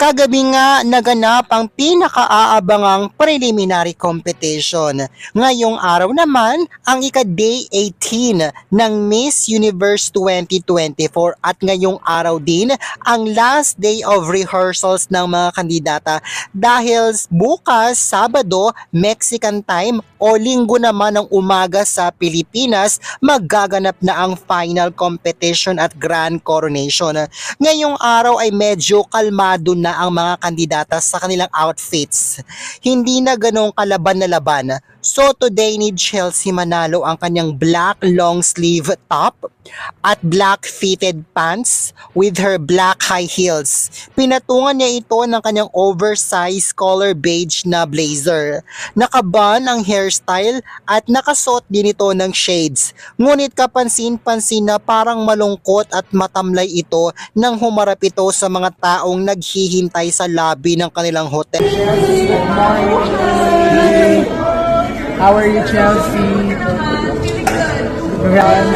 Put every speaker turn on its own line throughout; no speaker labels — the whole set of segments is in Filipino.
Kagabi nga naganap ang pinakaaabangang preliminary competition. Ngayong araw naman ang ika-day 18 ng Miss Universe 2024 at ngayong araw din ang last day of rehearsals ng mga kandidata dahil bukas Sabado Mexican time o linggo naman ng umaga sa Pilipinas magaganap na ang final competition at grand coronation. Ngayong araw ay medyo kalmado na ang mga kandidata sa kanilang outfits. Hindi na ganong kalaban na laban. So today ni Chelsea Manalo ang kanyang black long sleeve top at black fitted pants with her black high heels. Pinatungan niya ito ng kanyang oversized color beige na blazer. Nakaban ang hairstyle at nakasuot din ito ng shades. Ngunit kapansin-pansin na parang malungkot at matamlay ito nang humarap ito sa mga taong naghihintay sa lobby ng kanilang hotel.
Good. How are you, Chelsea? Congrats.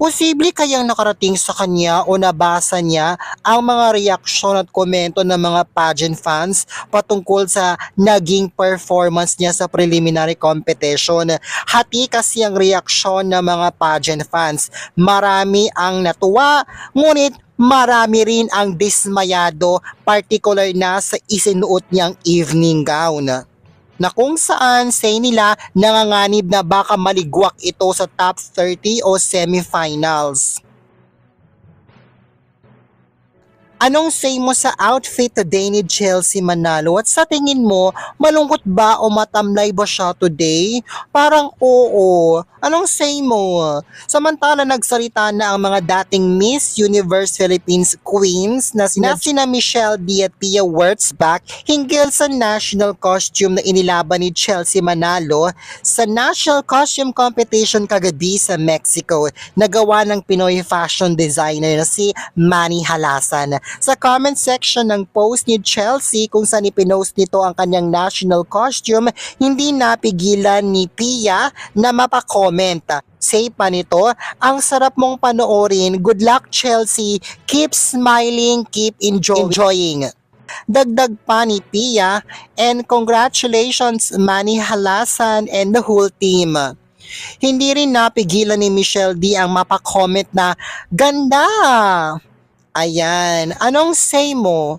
Posible kayang nakarating sa kanya o nabasa niya ang mga reaksyon at komento ng mga pageant fans patungkol sa naging performance niya sa preliminary competition. Hati kasi ang reaksyon ng mga pageant fans. Marami ang natuwa, ngunit marami rin ang dismayado, particular na sa isinuot niyang evening gown na kung saan say nila nanganganib na baka maligwak ito sa top 30 o semifinals. Anong say mo sa outfit today ni Chelsea Manalo? At sa tingin mo, malungkot ba o matamlay ba siya today? Parang oo. Anong say mo? Samantala nagsalita na ang mga dating Miss Universe Philippines queens na sina, na sina Michelle D at Pia Wurtzbach hinggil sa national costume na inilaban ni Chelsea Manalo sa National Costume Competition kagabi sa Mexico na gawa ng Pinoy fashion designer na si Manny Halasan. Sa comment section ng post ni Chelsea kung saan ipinost nito ang kanyang national costume, hindi napigilan ni Pia na mapakomment. Say pa nito, ang sarap mong panoorin. Good luck Chelsea. Keep smiling, keep enjoy- enjoying. Dagdag pa ni Pia, and congratulations Manny Halasan and the whole team. Hindi rin napigilan ni Michelle D ang mapakomment na, Ganda! Ayan, anong say mo?